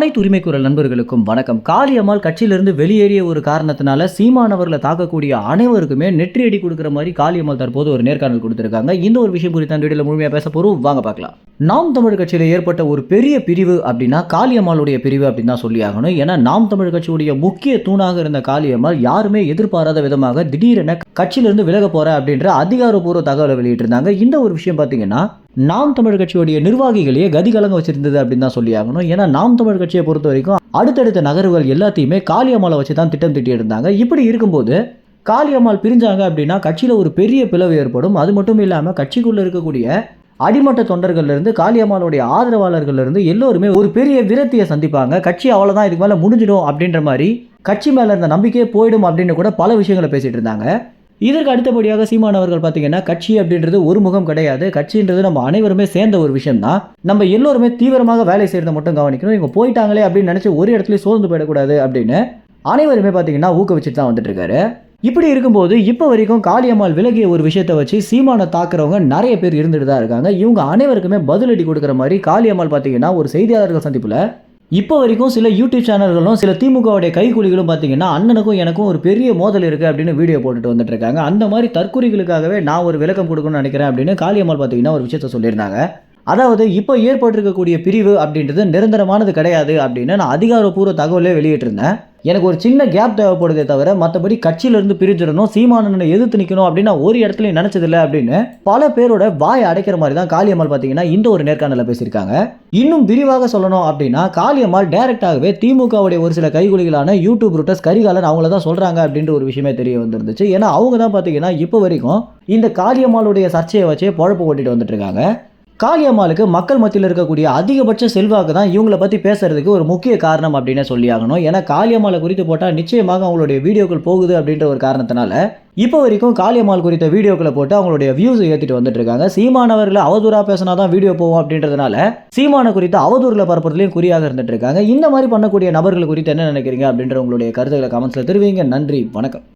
அனைத்து உரிமை குரல் நண்பர்களுக்கும் வணக்கம். காளியம்மாள் கட்சியிலிருந்து வெளியேறிய ஒரு காரணத்தினால சீமானவர்களை தாக்கக்கூடிய அனைவருக்குமே நெற்றியடி கொடுக்குற மாதிரி காளியம்மாள் தற்போது ஒரு நேர்காணல் கொடுத்துருக்காங்க. இந்த ஒரு விஷயம் குறித்து அந்த வீடியோல முழுமையாக பேச போகிறோம் வாங்க பார்க்கலாம். நாம் தமிழ் கட்சியில் ஏற்பட்ட ஒரு பெரிய பிரிவு அப்படின்னா காளியம்மாளுடைய பிரிவு அப்படின்னு தான் சொல்லி ஆகணும். ஏன்னா நாம் தமிழ் கட்சியுடைய முக்கிய தூணாக இருந்த காளியம்மாள் யாருமே எதிர்பாராத விதமாக திடீரென கட்சியிலிருந்து விலக போற அப்படின்ற அதிகாரப்பூர்வ தகவலை வெளியிட்டிருந்தாங்க. இந்த ஒரு விஷயம் பார்த்தீங்கன்னா நாம் தமிழ் கட்சியுடைய நிர்வாகிகளையே கதிகலங்க வச்சிருந்தது அப்படின்னு தான் சொல்லி ஆகணும். ஏன்னா நாம் தமிழ் கட்சியை பொறுத்த வரைக்கும் அடுத்தடுத்த நகர்வுகள் எல்லாத்தையுமே காளியம்மாளை வச்சு தான் திட்டம் திட்டி இருந்தாங்க இப்படி இருக்கும்போது காளியம்மாள் பிரிஞ்சாங்க அப்படின்னா கட்சியில் ஒரு பெரிய பிளவு ஏற்படும். அது மட்டும் இல்லாமல் கட்சிக்குள்ளே இருக்கக்கூடிய அடிமட்ட தொண்டர்கள்லேருந்து காளியம்மாளுடைய ஆதரவாளர்கள்லேருந்து எல்லோருமே ஒரு பெரிய விரத்தியை சந்திப்பாங்க. கட்சி அவ்வளோதான் இதுக்கு மேலே முடிஞ்சிடும் அப்படின்ற மாதிரி கட்சி மேலே இருந்த நம்பிக்கையே போயிடும் அப்படின்னு கூட பல விஷயங்களை பேசிகிட்டு இருந்தாங்க. இதற்கு அடுத்தபடியாக சீமான் அவர்கள் பார்த்தீங்கன்னா கட்சி அப்படின்றது ஒரு முகம் கிடையாது. கட்சின்றது நம்ம அனைவருமே சேர்ந்த ஒரு விஷயம் தான் நம்ம எல்லோருமே தீவிரமாக வேலை செய்யறதை மட்டும் கவனிக்கணும். இவங்க போயிட்டாங்களே அப்படின்னு நினச்சி ஒரு இடத்துல சோர்ந்து போயிடக்கூடாது அப்படின்னு அனைவருமே பார்த்தீங்கன்னா ஊக்குவிச்சுட்டு தான் வந்துட்டு இருக்காரு. இப்படி இருக்கும்போது இப்போ வரைக்கும் காளியம்மாள் விலகிய ஒரு விஷயத்தை வச்சு சீமானை தாக்குறவங்க நிறைய பேர் இருந்துட்டு தான் இருக்காங்க. இவங்க அனைவருக்குமே பதிலடி கொடுக்குற மாதிரி காளியம்மாள் பார்த்தீங்கன்னா ஒரு செய்தியாளர்கள் சந்திப்பில் இப்போ வரைக்கும் சில யூடியூப் சேனல்களும் சில திமுகவுடைய கைக்கூலிகளும் பார்த்தீங்கன்னா அண்ணனுக்கும் எனக்கும் ஒரு பெரிய மோதல் இருக்குது அப்படின்னு வீடியோ போட்டுட்டு வந்துட்டு இருக்காங்க. அந்த மாதிரி தற்கூறிகளுக்காகவே நான் ஒரு விளக்கம் கொடுக்கணும்னு நினைக்கிறேன் அப்படின்னு காளியம்மாள் பார்த்தீங்கன்னா ஒரு விஷயத்த சொல்லியிருந்தாங்க. அதாவது இப்போ ஏற்பட்டிருக்கக்கூடிய பிரிவு அப்படின்றது நிரந்தரமானது கிடையாது அப்படின்னு நான் அதிகாரப்பூர்வ தகவலே வெளியிட்டிருந்தேன். எனக்கு ஒரு சின்ன கேப் தேவைப்படுதே தவிர மற்றபடி கட்சியிலிருந்து பிரிஞ்சிடணும் சீமானனை எதிர்த்து நிற்கணும் அப்படின்னு ஒரு இடத்துலையும் நினச்சதில்லை அப்படின்னு பல பேரோட வாய் அடைக்கிற மாதிரி தான் காளியம்மாள் பார்த்தீங்கன்னா இந்த ஒரு நேர்காணலில் பேசியிருக்காங்க. இன்னும் விரிவாக சொல்லணும் அப்படின்னா காளியம்மாள் டேரெக்டாகவே திமுகவுடைய ஒரு சில கைகுலிகளான யூடியூப் ரூட்டர்ஸ் கரிகாலன் அவங்கள தான் சொல்கிறாங்க அப்படின்ற ஒரு விஷயமே தெரிய வந்துருந்துச்சு. ஏன்னா அவங்க தான் பார்த்தீங்கன்னா இப்போ வரைக்கும் இந்த காளியம்மாளுடைய சர்ச்சையை வச்சே பொழப்பு ஓட்டிட்டு வந்துட்டு இருக்காங்க. காளியம்மாளுக்கு மக்கள் மத்தியில் இருக்கக்கூடிய அதிகபட்ச செல்வாக்கு தான் இவங்கள பற்றி பேசுறதுக்கு ஒரு முக்கிய காரணம் அப்படின்னு சொல்லி ஆகணும். ஏன்னா காளியம்மாளை குறித்து போட்டால் நிச்சயமாக அவங்களுடைய வீடியோக்கள் போகுது அப்படின்ற ஒரு காரணத்தினால இப்போ வரைக்கும் காளியம்மாள் குறித்த வீடியோக்களை போட்டு அவங்களுடைய வியூஸ் ஏற்றிட்டு வந்துட்டு இருக்காங்க சீமானவர்களை அவதூறாக பேசினா தான் வீடியோ போவோம் அப்படின்றதுனால சீமான குறித்த அவதூறில் பரப்புறதுலையும் குறியாக இருந்துட்டு இருக்காங்க இந்த மாதிரி பண்ணக்கூடிய நபர்கள் குறித்து என்ன நினைக்கிறீங்க அப்படின்ற உங்களுடைய கருத்துக்களை கமெண்ட்ஸில் தெரிவிங்க. நன்றி வணக்கம்.